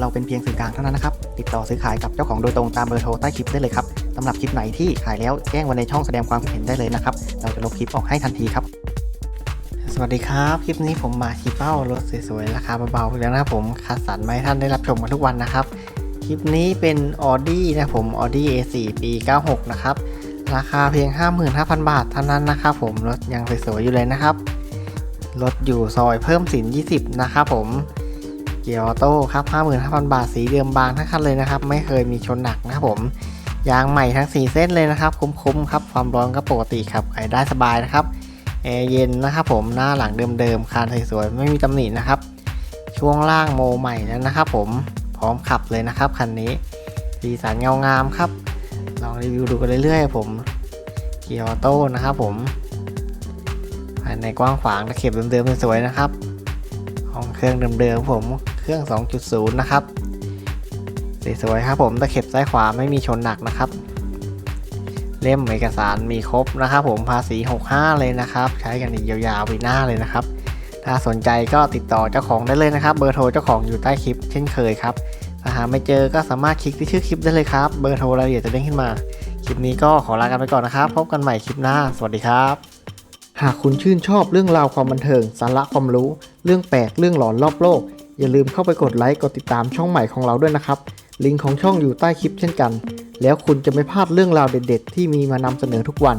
เราเป็นเพียงสื่อกลางเท่านั้นนะครับ ติดต่อซื้อขายกับเจ้าของโดยตรงตามเบอร์โทรใต้คลิปได้เลยครับสำหรับคลิปไหนที่ขายแล้วแจ้งไว้ในช่องแสดงความคิดเห็นได้เลยนะครับ เราจะลบคลิปออกให้ทันทีครับ สวัสดีครับ คลิปนี้ผมมาชี้เป้ารถสวยๆราคาเบาๆแล้วนะครับผมคัดสรรมาให้ท่านได้รับชมกันทุกวันนะครับ คลิปนี้เป็น Audi นะผม Audi A4 ปี 96 นะครับ ราคาเพียง 55,000 บาทเท่านั้นนะครับผมรถยังสวยๆอยู่เลยนะครับ รถอยู่ซอยเพิ่มสิน 20 นะครับผม เกียร์ออโต้ครับ 55,000 บาทสีเดิมบางทั้งคันเลยนะครับ ไม่เคยมีชนหนักนะครับผม ยางใหม่ทั้ง 4 เส้นเลยนะครับ คุ้มๆครับ ความร้อนก็ปกติครับขายได้สบายนะครับแอร์เย็นนะครับผมหน้าหลังเดิมๆคานสวยๆไม่มีตำหนินะครับ ช่วงล่างโมใหม่แล้วนะครับผมพร้อมขับเลยนะครับคันนี้สีสันเงางามครับ ลองรีวิวดูกันเรื่อยๆ ผมเกียร์ออโต้นะครับผมภายในกว้างขวางตะเข็บเดิมๆสวยๆนะครับ ห้องเครื่องเดิมๆผมเครื่อง 2.0 นะครับสวยๆครับผมตะเข็บซ้ายขวาไม่มีชนหนักนะครับ เล่มเอกสารมีครบนะครับผมภาษี 65 เลยนะครับ ใช้กันอีกยาวๆปีหน้าเลยนะครับ ถ้าสนใจก็ติดต่อเจ้าของได้เลยนะครับ เบอร์โทรเจ้าของอยู่ใต้คลิปเช่นเคยครับถ้าหาไม่เจอก็สามารถคลิกที่ชื่อคลิปได้เลยครับ เบอร์โทรรายละเอียดจะเด้งขึ้นมา คลิปนี้ก็ขอลากันไปก่อนนะครับ พบกันใหม่คลิปหน้า สวัสดีครับ หากคุณชื่นชอบเรื่องราวความบันเทิง สาระความรู้ เรื่องแปลกเรื่องหลอนรอบโลก อย่าลืมเข้าไปกดไลค์กดติดตามช่องใหม่ของเราด้วยนะครับ ลิงก์ของช่องอยู่ใต้คลิปเช่นกัน แล้วคุณจะไม่พลาดเรื่องราวเด็ด ๆ ที่มีมานำเสนอทุกวัน